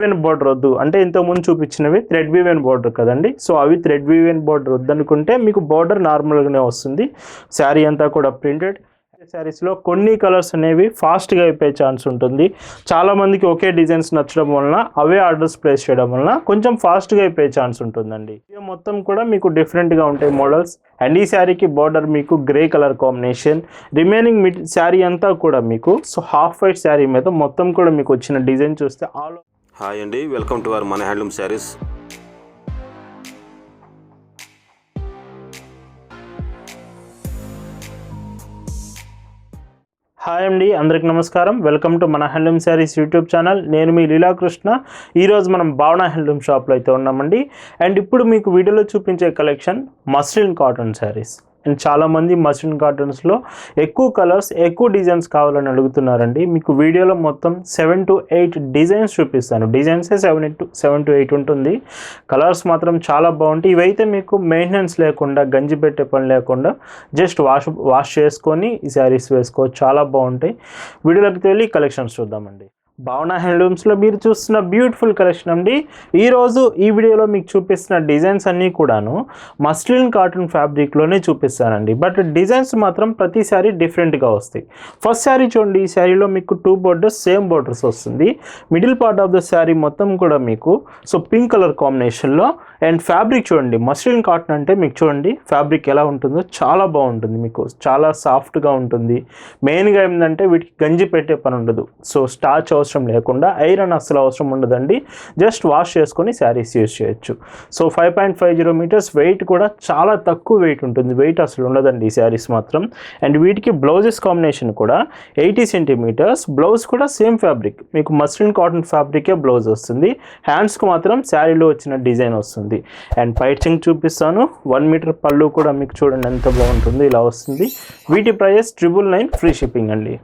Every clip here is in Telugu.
వీవెన్ బోర్డర్ వద్దు అంటే ఇంత ముందు చూపించినవి థ్రెడ్ వీవెన్ బోర్డర్ కదండి. సో అవి థ్రెడ్ వీవెన్ బోర్డర్ వద్దనుకుంటే మీకు బోర్డర్ నార్మల్గానే వస్తుంది. శారీ అంతా కూడా ప్రింటెడ్. శారీస్లో కొన్ని కలర్స్ అనేవి ఫాస్ట్గా అయిపోయే ఛాన్స్ ఉంటుంది. చాలామందికి ఒకే డిజైన్స్ నచ్చడం వలన అవే ఆర్డర్స్ ప్లేస్ చేయడం వలన కొంచెం ఫాస్ట్గా అయిపోయే ఛాన్స్ ఉంటుందండి. ఇవి మొత్తం కూడా మీకు డిఫరెంట్గా ఉంటాయి మోడల్స్. అండ్ ఈ శారీకి బార్డర్ మీకు grey colour combination. Remaining mid sari అంతా కూడా మీకు సో హాఫ్ వైట్ శారీ మీద మొత్తం కూడా మీకు వచ్చిన డిజైన్ చూస్తే ఆల్ హాయ్ అండి వెల్కమ్ టు అవర్ మన హ్యాండ్లూమ్ శారీస్. హాయ్ అండి అందరికి నమస్కారం. వెల్కమ్ టు మన హ్యాండ్లూమ్ శారీస్ యూట్యూబ్ ఛానల్. నేను మీ లీలాకృష్ణ ఈరోజు మనం భావన హ్యాండ్లూమ్ షాప్లో అయితే ఉన్నామండి. అండ్ ఇప్పుడు మీకు వీడియోలో చూపించే collection muslin cotton saris. And చాలామంది మస్లిన్ కాటన్స్లో ఎక్కువ కలర్స్ ఎక్కువ డిజైన్స్ కావాలని అడుగుతున్నారండి. మీకు వీడియోలో మొత్తం సెవెన్ టు ఎయిట్ డిజైన్స్ చూపిస్తాను. డిజైన్సే seven to seven to eight ఉంటుంది. కలర్స్ మాత్రం చాలా బాగుంటాయి. ఇవైతే మీకు మెయింటెనెన్స్ లేకుండా గంజి పెట్టే పని లేకుండా జస్ట్ వాష్ వాష్ చేసుకొని ఈ శారీస్ వేసుకోవచ్చు. చాలా బాగుంటాయి. వీడియోలోకి వెళ్ళి కలెక్షన్స్ చూద్దామండి. భావన హ్యాండ్లూమ్స్లో మీరు చూస్తున్న బ్యూటిఫుల్ కలెక్షన్ అండి. ఈరోజు ఈ వీడియోలో మీకు చూపిస్తున్న డిజైన్స్ అన్నీ కూడాను మస్లిన్ కాటన్ ఫ్యాబ్రిక్లోనే చూపిస్తానండి. బట్ డిజైన్స్ మాత్రం ప్రతి శారీ డిఫరెంట్గా వస్తాయి. ఫస్ట్ శారీ చూడండి ఈ శారీలో మీకు టూ బోర్డర్స్ సేమ్ బోర్డర్స్ వస్తుంది. Middle part of the sari మొత్తం కూడా మీకు సో పింక్ కలర్ కాంబినేషన్లో. అండ్ ఫ్యాబ్రిక్ చూడండి మస్లిన్ కాటన్ అంటే మీకు చూడండి ఫ్యాబ్రిక్ ఎలా ఉంటుందో చాలా బాగుంటుంది మీకు. చాలా సాఫ్ట్గా ఉంటుంది. మెయిన్గా ఏంటంటే వీటికి గంజి పెట్టే పని ఉండదు. సో స్టార్చ్ అవసరం అవసరం లేకుండా ఐరన్ అస్సలు అవసరం ఉండదండి. జస్ట్ వాష్ చేసుకొని శారీస్ యూజ్ చేయొచ్చు. So five point five zero metres weight కూడా చాలా తక్కువ వెయిట్ ఉంటుంది. వెయిట్ అసలు ఉండదండి ఈ శారీస్ మాత్రం. అండ్ వీటికి బ్లౌజెస్ కాంబినేషన్ కూడా ఎయిటీ సెంటీమీటర్స్. బ్లౌజ్ కూడా సేమ్ ఫ్యాబ్రిక్. మీకు మస్లిన్ కాటన్ ఫ్యాబ్రికే బ్లౌజ్ వస్తుంది. హ్యాండ్స్కి మాత్రం శారీలో వచ్చిన డిజైన్ వస్తుంది. అండ్ పైచింగ్ చూపిస్తాను. వన్ మీటర్ పళ్ళు కూడా మీకు చూడండి ఎంత బాగుంటుంది ఇలా వస్తుంది. వీటి price triple nine free shipping అండి.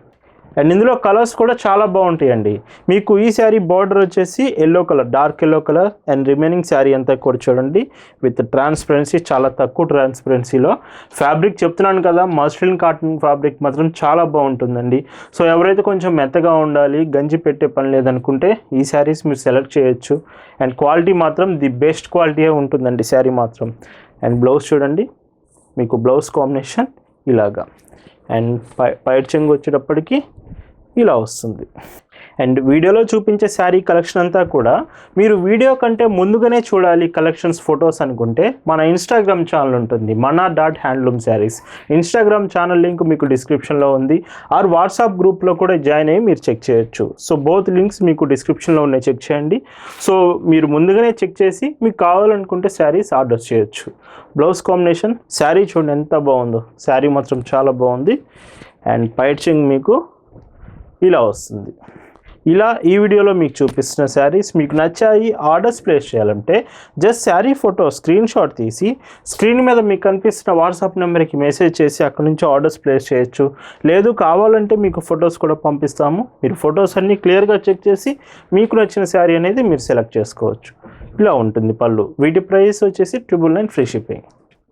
అండ్ ఇందులో కలర్స్ కూడా చాలా బాగుంటాయండి. మీకు ఈ శారీ బార్డర్ వచ్చేసి yellow colour dark yellow colour and remaining sari అంతా కూడా చూడండి. విత్ ట్రాన్స్పరెన్సీ చాలా తక్కువ ట్రాన్స్పరెన్సీలో ఫ్యాబ్రిక్ చెప్తున్నాను కదా మస్లిన్ కాటన్ ఫ్యాబ్రిక్ మాత్రం చాలా బాగుంటుందండి. సో ఎవరైతే కొంచెం మెత్తగా ఉండాలి గంజి పెట్టే పని లేదనుకుంటే ఈ శారీస్ మీరు సెలెక్ట్ చేయొచ్చు. అండ్ క్వాలిటీ మాత్రం ది బెస్ట్ క్వాలిటీయే ఉంటుందండి శారీ మాత్రం. అండ్ బ్లౌజ్ చూడండి. మీకు బ్లౌజ్ కాంబినేషన్ ఇలాగా. అండ్ పై పైట్ వచ్చేటప్పటికి ఇలా వస్తుంది. అండ్ వీడియోలో చూపించే శారీ కలెక్షన్ అంతా కూడా మీరు వీడియో కంటే ముందుగానే చూడాలి కలెక్షన్స్ ఫొటోస్ అనుకుంటే మన ఇన్స్టాగ్రామ్ ఛానల్ ఉంటుంది. మన dot handloom saris Instagram channel link మీకు డిస్క్రిప్షన్లో ఉంది ఆర్ వాట్సాప్ గ్రూప్లో కూడా జాయిన్ అయ్యి మీరు చెక్ చేయొచ్చు. సో బోత్ లింక్స్ మీకు డిస్క్రిప్షన్లో ఉన్నాయి. చెక్ చేయండి. సో మీరు ముందుగానే చెక్ చేసి మీకు కావాలనుకుంటే శారీస్ ఆర్డర్ చేయొచ్చు. బ్లౌజ్ కాంబినేషన్ శారీ చూడండి ఎంత బాగుందో. శారీ మాత్రం చాలా బాగుంది. అండ్ పైచింగ్ మీకు ఇలా వస్తుంది. ఇలా ఈ వీడియోలో మీకు చూపిస్తున్న శారీస్ మీకు నచ్చాయి ఆర్డర్స్ ప్లేస్ చేయాలంటే just sari photo screenshot తీసి స్క్రీన్ మీద మీకు కనిపిస్తున్న వాట్సాప్ నెంబర్కి మెసేజ్ చేసి అక్కడ నుంచి ఆర్డర్స్ ప్లేస్ చేయొచ్చు. లేదు కావాలంటే మీకు ఫొటోస్ కూడా పంపిస్తాము. మీరు ఫొటోస్ అన్నీ క్లియర్గా చెక్ చేసి మీకు నచ్చిన శారీ అనేది మీరు సెలెక్ట్ చేసుకోవచ్చు. ఇలా ఉంటుంది పళ్ళు. వీటి ప్రైస్ వచ్చేసి triple nine free shipping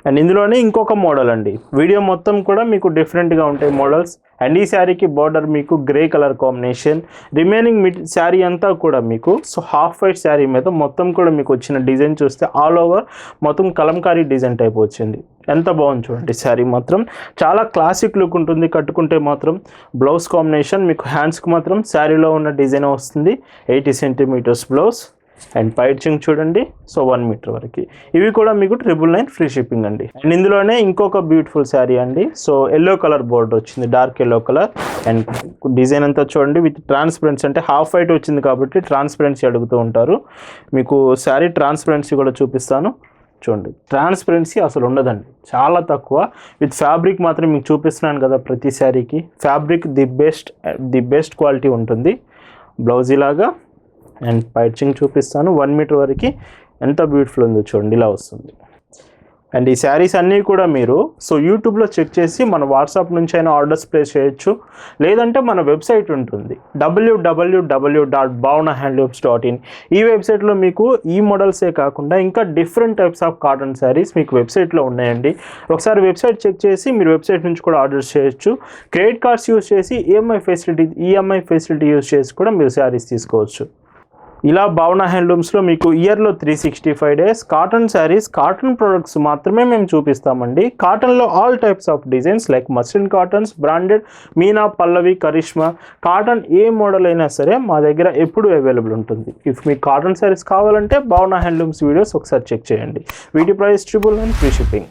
and ఇందులోనే ఇంకొక మోడల్ అండి. వీడియో మొత్తం కూడా మీకు డిఫరెంట్గా ఉంటాయి మోడల్స్ అండ్ ఈ శారీకి బార్డర్ మీకు grey colour combination remaining mid sari అంతా కూడా మీకు సో హాఫ్ వైట్ శారీ మీద మొత్తం కూడా మీకు వచ్చిన డిజైన్ చూస్తే ఆల్ ఓవర్ మొత్తం కలంకారీ డిజైన్ టైప్ వచ్చింది. ఎంత బాగుంది చూడండి శారీ మాత్రం. చాలా క్లాసిక్ లుక్ ఉంటుంది కట్టుకుంటే మాత్రం. బ్లౌజ్ కాంబినేషన్ మీకు హ్యాండ్స్కి మాత్రం శారీలో ఉన్న డిజైన్ వస్తుంది. ఎయిటీ సెంటీమీటర్స్ బ్లౌజ్ అండ్ పైచింగ్ చూడండి. సో వన్ మీటర్ వరకు. ఇవి కూడా మీకు ట్రిపుల్ నైన్ ఫ్రీ షిప్పింగ్ అండి. అండ్ ఇందులోనే ఇంకొక బ్యూటిఫుల్ శారీ అండి. సో ఎల్లో కలర్ బోర్డ్ వచ్చింది. Dark yellow colour and design అంతా చూడండి. విత్ ట్రాన్స్పరెన్సీ అంటే హాఫ్ వైట్ వచ్చింది కాబట్టి ట్రాన్స్పరెన్సీ అడుగుతూ ఉంటారు. మీకు శారీ ట్రాన్స్పరెన్సీ కూడా చూపిస్తాను. చూడండి. ట్రాన్స్పరెన్సీ అసలు ఉండదండి. చాలా తక్కువ. విత్ ఫ్యాబ్రిక్ మాత్రం మీకు చూపిస్తున్నాను కదా ప్రతి శారీకి fabric the best the best quality ఉంటుంది. బ్లౌజ్ ఇలాగా అండ్ పైచింగ్ చూపిస్తాను. వన్ మీటర్ వరకు ఎంత బ్యూటిఫుల్ ఉందో చూడండి. ఇలా వస్తుంది. అండ్ ఈ శారీస్ అన్నీ కూడా మీరు సో యూట్యూబ్లో చెక్ చేసి మన వాట్సాప్ నుంచి అయినా ఆర్డర్స్ ప్లేస్ చేయొచ్చు. లేదంటే మన వెబ్సైట్ ఉంటుంది. W W W dot Bhavana handlooms dot in ఈ వెబ్సైట్లో మీకు ఈ మోడల్సే కాకుండా ఇంకా different types of cotton saris మీకు వెబ్సైట్లో ఉన్నాయండి. ఒకసారి వెబ్సైట్ చెక్ చేసి మీరు వెబ్సైట్ నుంచి కూడా ఆర్డర్స్ చేయొచ్చు. క్రెడిట్ కార్డ్స్ యూస్ చేసి EMI facility EMI facility use చేసి కూడా మీరు శారీస్ తీసుకోవచ్చు. ఇలా భావన హ్యాండ్లూమ్స్లో మీకు ఇయర్లో three sixty five days cotton saris cotton products మాత్రమే మేము చూపిస్తామండి. కాటన్లో all types of designs like muslin cottons branded Meena Pallavi Karishma cotton A model అయినా సరే మా దగ్గర ఎప్పుడు అవైలబుల్ ఉంటుంది. ఇఫ్ మీకు కాటన్ శారీస్ కావాలంటే భావన హ్యాండ్లూమ్స్ వీడియోస్ ఒకసారి చెక్ చేయండి. వీటి price triple and free shipping.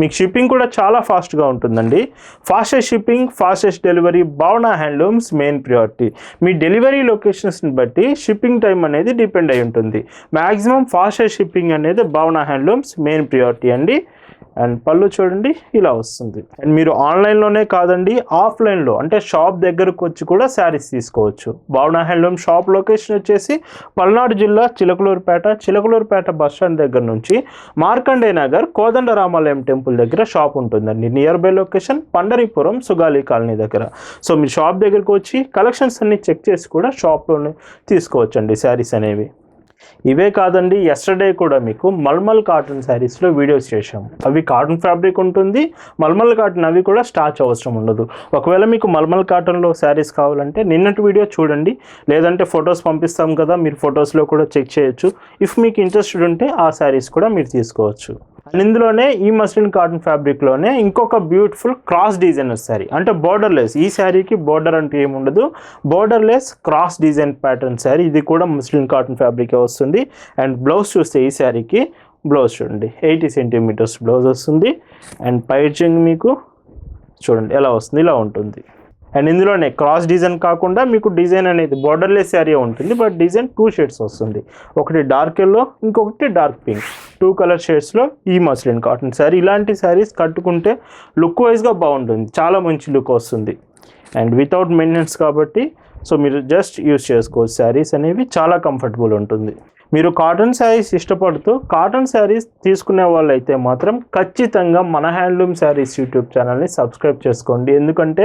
మీకు షిప్పింగ్ కూడా చాలా ఫాస్ట్గా ఉంటుందండి. Fastest shipping fastest delivery Bhavana handlooms main priority మీ డెలివరీ లొకేషన్స్ని బట్టి షిప్పింగ్ టైం అనేది డిపెండ్ అయి ఉంటుంది. మ్యాక్సిమం ఫాస్టెస్ట్ షిప్పింగ్ అనేది భావన హ్యాండ్లూమ్స్ మెయిన్ ప్రియారిటీ అండి. అండ్ పళ్ళు చూడండి ఇలా వస్తుంది. అండ్ మీరు ఆన్లైన్లోనే కాదండి ఆఫ్లైన్లో అంటే షాప్ దగ్గరకు వచ్చి కూడా శారీస్ తీసుకోవచ్చు. భావన హ్యాండ్లూమ్ షాప్ లొకేషన్ వచ్చేసి పల్నాడు జిల్లా చిలకలూరుపేట చిలకలూరుపేట బస్ స్టాండ్ దగ్గర నుంచి మార్కండే నగర్ కోదండ రామాలయం టెంపుల్ దగ్గర షాప్ ఉంటుందండి. Nearby location Pandharipuram Sugali colony దగ్గర. సో మీరు షాప్ దగ్గరకు వచ్చి కలెక్షన్స్ అన్ని చెక్ చేసి కూడా షాప్లోనే తీసుకోవచ్చండి శారీస్ అనేవి. ఇవే కాదండి ఎస్టర్డే కూడా మీకు మల్మల్ కాటన్ శారీస్లో వీడియోస్ చేశాము. అవి కాటన్ ఫ్యాబ్రిక్ ఉంటుంది మల్మల్ కాటన్ అవి కూడా స్టార్చ్ అవసరం ఉండదు. ఒకవేళ మీకు మల్మల్ కాటన్లో శారీస్ కావాలంటే నిన్నటి వీడియో చూడండి లేదంటే ఫొటోస్ పంపిస్తాం కదా మీరు ఫొటోస్లో కూడా చెక్ చేయొచ్చు. ఇఫ్ మీకు ఇంట్రెస్టెడ్ ఉంటే ఆ శారీస్ కూడా మీరు తీసుకోవచ్చు. అండ్ ఇందులోనే ఈ మస్లిన్ కాటన్ ఫ్యాబ్రిక్లోనే ఇంకొక బ్యూటిఫుల్ క్రాస్ డిజైనర్ శారీ అంటే బోర్డర్లెస్ ఈ శారీకి బోర్డర్ అంటే ఏముండదు borderless cross design pattern sari. ఇది కూడా మస్లిన్ కాటన్ ఫ్యాబ్రికే వస్తుంది. అండ్ బ్లౌజ్ చూస్తే ఈ శారీకి బ్లౌజ్ చూడండి. ఎయిటీ సెంటీమీటర్స్ బ్లౌజ్ వస్తుంది. అండ్ పైచింగ్ మీకు చూడండి ఎలా వస్తుంది. ఇలా ఉంటుంది. అండ్ ఇందులోనే క్రాస్ డిజైన్ కాకుండా మీకు డిజైన్ అనేది బోర్డర్లెస్ శారీ ఉంటుంది. బట్ డిజైన్ టూ షేడ్స్ వస్తుంది. ఒకటి డార్క్ ఎల్లో ఇంకొకటి డార్క్ పింక్ టూ కలర్ షేడ్స్లో ఈ మస్లిన్ కాటన్ శారీ. ఇలాంటి శారీస్ కట్టుకుంటే లుక్ వైజ్గా బాగుంటుంది. చాలా మంచి లుక్ వస్తుంది. అండ్ వితౌట్ మెయింటెనెన్స్ కాబట్టి సో మీరు జస్ట్ యూస్ చేసుకోవచ్చు శారీస్ అనేవి. చాలా కంఫర్టబుల్ ఉంటుంది. మీరు కాటన్ శారీస్ ఇష్టపడుతూ కాటన్ శారీస్ తీసుకునే వాళ్ళు అయితే మాత్రం ఖచ్చితంగా మన హ్యాండ్లూమ్ శారీస్ యూట్యూబ్ ఛానల్ని సబ్స్క్రైబ్ చేసుకోండి. ఎందుకంటే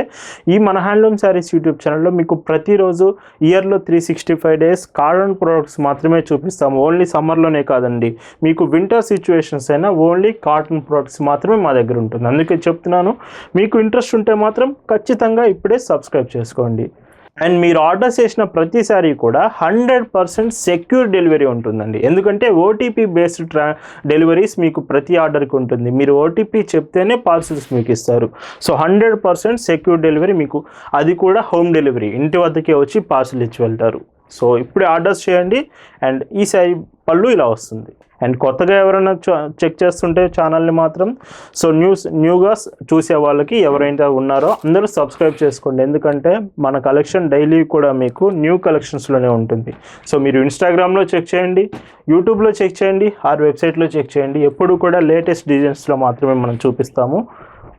ఈ మన హ్యాండ్లూమ్ శారీస్ యూట్యూబ్ ఛానల్లో మీకు ప్రతిరోజు ఇయర్లో three sixty five days cotton products మాత్రమే చూపిస్తాము ఓన్లీ సమ్మర్లోనే కాదండి. మీకు వింటర్ సిచ్యువేషన్స్ అయినా ఓన్లీ కాటన్ ప్రొడక్ట్స్ మాత్రమే మా దగ్గర ఉంటుంది. అందుకే చెప్తున్నాను మీకు ఇంట్రెస్ట్ ఉంటే మాత్రం ఖచ్చితంగా ఇప్పుడే సబ్స్క్రైబ్ చేసుకోండి. అండ్ మీరు ఆర్డర్ చేసిన ప్రతిసారి కూడా హండ్రెడ్ పర్సెంట్ సెక్యూర్ డెలివరీ ఉంటుందండి. ఎందుకంటే ఓటీపీ బేస్డ్ ట్రా డెలివరీస్ మీకు ప్రతి ఆర్డర్కి ఉంటుంది. మీరు ఓటీపీ చెప్తేనే పార్సిల్స్ మీకు ఇస్తారు. So hundred percent secure delivery మీకు అది కూడా హోమ్ డెలివరీ ఇంటి వద్దకే వచ్చి పార్సిల్ ఇచ్చి వెళ్తారు. సో ఇప్పుడే ఆర్డర్స్ చేయండి. అండ్ ఈ సారి పళ్ళు ఇలా వస్తుంది. అండ్ కొత్తగా ఎవరైనా చెక్ చేస్తుంటే ఛానల్ని మాత్రం సో న్యూస్ న్యూగా చూసే వాళ్ళకి ఎవరైతే ఉన్నారో అందరూ సబ్స్క్రైబ్ చేసుకోండి. ఎందుకంటే మన కలెక్షన్ డైలీ కూడా మీకు న్యూ కలెక్షన్స్లోనే ఉంటుంది. సో మీరు ఇన్స్టాగ్రామ్లో చెక్ చేయండి యూట్యూబ్లో చెక్ చేయండి ఆర్ వెబ్సైట్లో చెక్ చేయండి. ఎప్పుడు కూడా లేటెస్ట్ డిజైన్స్లో మాత్రమే మనం చూపిస్తాము.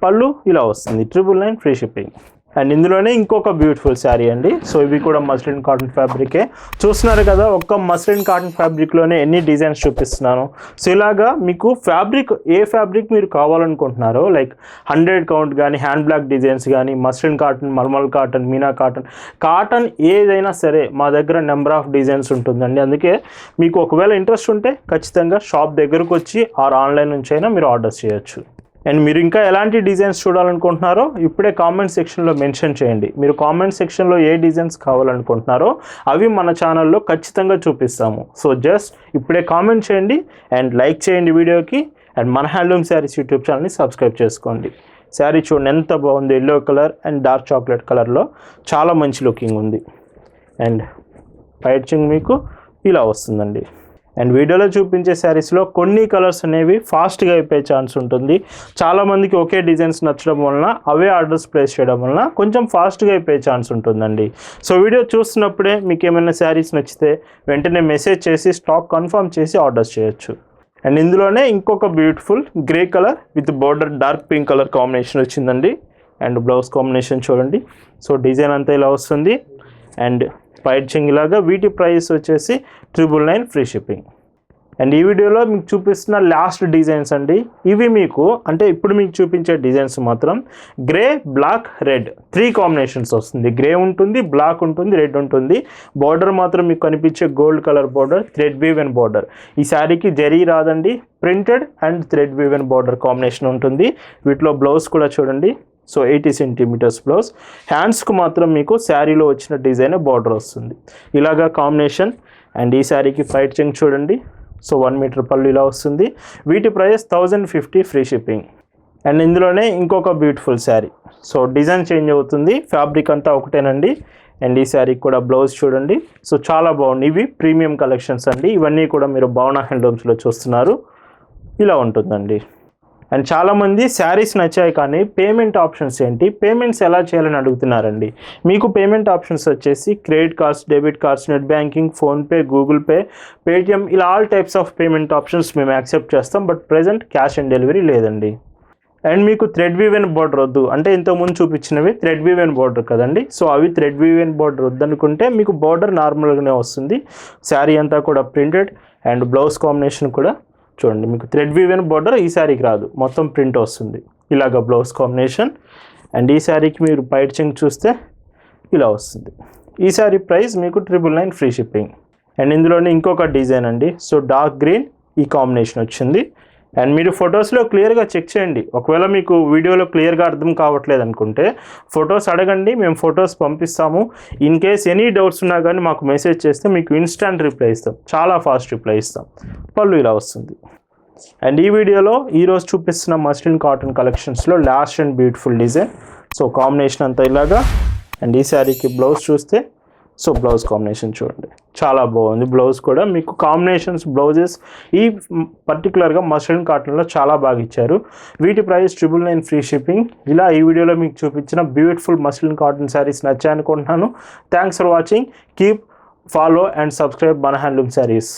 పళ్ళు ఇలా వస్తుంది. Triple nine free shipping. And ఇందులోనే ఇంకొక బ్యూటిఫుల్ శారీ అండి. సో ఇవి కూడా మస్లిన్ కాటన్ ఫ్యాబ్రికే చూస్తున్నారు కదా ఒక్క మస్లిన్ కాటన్ ఫ్యాబ్రిక్లోనే ఎన్ని డిజైన్స్ చూపిస్తున్నాను. సో ఇలాగా మీకు ఫ్యాబ్రిక్ ఏ ఫ్యాబ్రిక్ మీరు కావాలనుకుంటున్నారో లైక్ హండ్రెడ్ కౌంట్ కానీ హ్యాండ్ బ్లాక్ డిజైన్స్ కానీ మస్లిన్ కాటన్ మల్మల్ కాటన్ మీనా కాటన్ కాటన్ ఏదైనా సరే మా దగ్గర నెంబర్ ఆఫ్ డిజైన్స్ ఉంటుందండి. అందుకే మీకు ఒకవేళ ఇంట్రెస్ట్ ఉంటే ఖచ్చితంగా షాప్ దగ్గరకు వచ్చి ఆర్ ఆన్లైన్ నుంచి అయినా మీరు ఆర్డర్ చేయొచ్చు. అండ్ మీరు ఇంకా ఎలాంటి డిజైన్స్ చూడాలనుకుంటున్నారో ఇప్పుడే కామెంట్ సెక్షన్లో మెన్షన్ చేయండి. మీరు కామెంట్ సెక్షన్లో ఏ డిజైన్స్ కావాలనుకుంటున్నారో అవి మన ఛానల్లో ఖచ్చితంగా చూపిస్తాము. సో జస్ట్ ఇప్పుడే కామెంట్ చేయండి అండ్ లైక్ చేయండి వీడియోకి అండ్ మన హ్యాండ్లూమ్ శారీస్ యూట్యూబ్ ఛానల్ని సబ్స్క్రైబ్ చేసుకోండి. శారీ చూడండి ఎంత బాగుంది yellow colour and dark chocolate కలర్లో చాలా మంచి లుకింగ్ ఉంది. అండ్ పైచింగ్ మీకు ఇలా వస్తుందండి. అండ్ వీడియోలో చూపించే శారీస్లో కొన్ని కలర్స్ అనేవి ఫాస్ట్గా అయిపోయే ఛాన్స్ ఉంటుంది. చాలామందికి ఒకే డిజైన్స్ నచ్చడం వలన అవే ఆర్డర్స్ ప్లేస్ చేయడం వలన కొంచెం ఫాస్ట్గా అయిపోయే ఛాన్స్ ఉంటుందండి. సో వీడియో చూస్తున్నప్పుడే మీకు ఏమైనా శారీస్ నచ్చితే వెంటనే మెసేజ్ చేసి స్టాక్ కన్ఫర్మ్ చేసి ఆర్డర్స్ చేయొచ్చు. అండ్ ఇందులోనే ఇంకొక beautiful grey colour with border dark pink colour combination వచ్చిందండి. అండ్ బ్లౌజ్ కాంబినేషన్ చూడండి. సో డిజైన్ అంతా ఇలా వస్తుంది. అండ్ పైచింగ్ లాగా వీటి ప్రైస్ వచ్చేసి triple nine free shipping and ఈ వీడియోలో మీకు చూపిస్తున్న లాస్ట్ డిజైన్స్ అండి. ఇవి మీకు అంటే ఇప్పుడు మీకు చూపించే డిజైన్స్ మాత్రం grey black red three combinations వస్తుంది. గ్రే ఉంటుంది బ్లాక్ ఉంటుంది రెడ్ ఉంటుంది. బార్డర్ మాత్రం మీకు కనిపించే gold colour border thread woven border ఈ శారీకి జరీ రాదండి. Printed and thread woven border combination ఉంటుంది. వీటిలో బ్లౌజ్ కూడా చూడండి. సో ఎయిటీ సెంటీమీటర్స్ బ్లౌజ్ హ్యాండ్స్కు మాత్రం మీకు శారీలో వచ్చిన డిజైన్ బార్డర్ వస్తుంది. ఇలాగా కాంబినేషన్. అండ్ ఈ శారీకి ఫైట్ చెంగ్ చూడండి. సో వన్ మీటర్ పళ్ళు ఇలా వస్తుంది. వీటి price thousand fifty free shipping. And ఇందులోనే ఇంకొక beautiful sari. So design change అవుతుంది. ఫ్యాబ్రిక్ అంతా ఒకటేనండి. అండ్ ఈ శారీకి కూడా బ్లౌజ్ చూడండి. సో చాలా బాగుంది. ఇవి ప్రీమియం కలెక్షన్స్ అండి. ఇవన్నీ కూడా మీరు భావన హ్యాండ్లూమ్స్లో చూస్తున్నారు. ఇలా ఉంటుందండి. అండ్ చాలామంది శారీస్ నచ్చాయి కానీ పేమెంట్ ఆప్షన్స్ ఏంటి? పేమెంట్స్ ఎలా చేయాలని అడుగుతున్నారండి. మీకు పేమెంట్ ఆప్షన్స్ వచ్చేసి credit cards debit cards net banking PhonePe Google Pay Paytm ఇలా all types of payment options మేము యాక్సెప్ట్ చేస్తాం. But present cash on delivery లేదండి. అండ్ మీకు థ్రెడ్ వీవెన్ బోర్డర్ వద్దు అంటే ఇంతకుముందు చూపించినవి థ్రెడ్ వీవెన్ బోర్డర్ కదండి. సో అవి థ్రెడ్ వీవెన్ బోర్డర్ వద్దనుకుంటే మీకు బోర్డర్ నార్మల్గానే వస్తుంది. శారీ అంతా కూడా ప్రింటెడ్. అండ్ బ్లౌజ్ కాంబినేషన్ కూడా చూడండి మీకు థ్రెడ్ వీవెన్ బోర్డర్ ఈ శారీకి రాదు. మొత్తం ప్రింట్ వస్తుంది. ఇలాగ బ్లౌజ్ కాంబినేషన్. అండ్ ఈ శారీకి మీరు బయట చెంగ్ చూస్తే ఇలా వస్తుంది. ఈ శారీ ప్రైస్ మీకు triple nine free shipping and ఇందులోనే ఇంకొక డిజైన్ అండి. సో డార్క్ గ్రీన్ ఈ కాంబినేషన్ వచ్చింది. అండ్ మీరు ఫొటోస్లో క్లియర్గా చెక్ చేయండి. ఒకవేళ మీకు వీడియోలో క్లియర్గా అర్థం కావట్లేదు అనుకుంటే ఫొటోస్ అడగండి మేము ఫొటోస్ పంపిస్తాము. ఇన్ కేస్ ఎనీ డౌట్స్ ఉన్నా కానీ మాకు మెసేజ్ చేస్తే మీకు ఇన్స్టాంట్ రిప్లై ఇస్తాం. చాలా ఫాస్ట్ రిప్లై ఇస్తాం. పళ్ళు ఇలా వస్తుంది. అండ్ ఈ వీడియోలో ఈరోజు చూపిస్తున్న మస్లిన్ కాటన్ కలెక్షన్స్లో last and beautiful design so combination అంతా ఇలాగా. అండ్ ఈ శారీకి బ్లౌజ్ చూస్తే సో బ్లౌజ్ కాంబినేషన్ చూడండి. చాలా బాగుంది. బ్లౌజ్ కూడా మీకు కాంబినేషన్స్ బ్లౌజెస్ ఈ పర్టికులర్గా మస్లిన్ కాటన్లో చాలా బాగా ఇచ్చారు. వీటి price triple nine free shipping. ఇలా ఈ వీడియోలో మీకు చూపించిన beautiful muslin cotton saris నచ్చాయనుకుంటున్నాను. Thanks for watching. Keep follow and subscribe మన హ్యాండ్లూమ్ శారీస్.